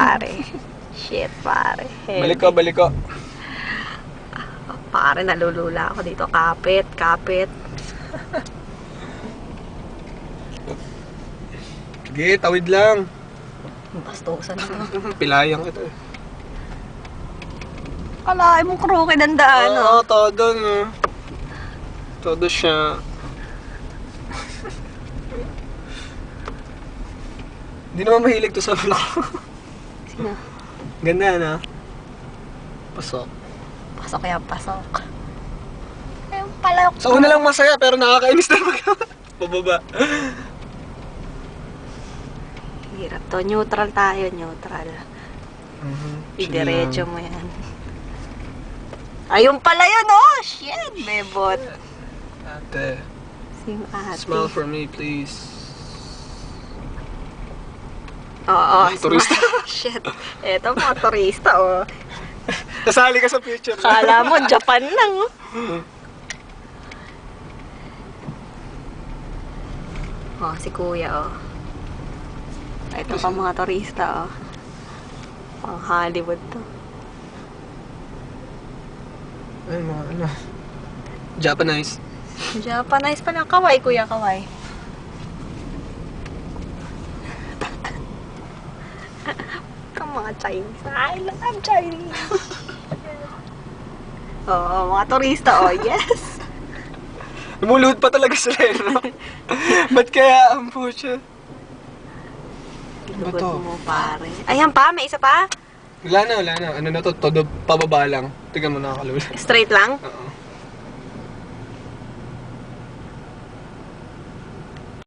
pare. Shit, pare. Heavy. Balik ko, balik ko. Pare, nalulula ako dito. Kapit, kapit. Sige, tawid lang. Bastusan mo. Pilayang kita eh. Kalahin mo crooked ang daan, Oo, oh. todo no. Todo siya. Hindi naman mahilig to sa vlog. Ganda na. Pasok. Pasok yan, pasok. Ayun pala. Sa una lang masaya pero nakakainis na pag pababa. Hirap to. Neutral tayo, neutral. Idiretso mo yan. Ayun pala yun, oh! Shit, bebot. Ate, Si ate. smile for me please. Oo, Ay, turista. smile. Shit. Eto mga turista, oh. Kasali ka sa picture. Kala mo, Japan lang, oh. Oh, si kuya, oh. Ito pa mga turista, oh. Pang Hollywood to. Ay, mga ano. Japanese. Japanese pala. Kawai, kuya, kawai. Kang mga Chinese. I love Chinese. Oo, mga turista, oh, yes. Lumuluhod pa talaga sila eh, no? Ba't kaya ang pucha? Ano to? mo, pare. Ayan pa, may isa pa. Wala na, wala na. Ano na to? Todo pababa lang. Tingnan mo nakakalula. Straight lang. Oo.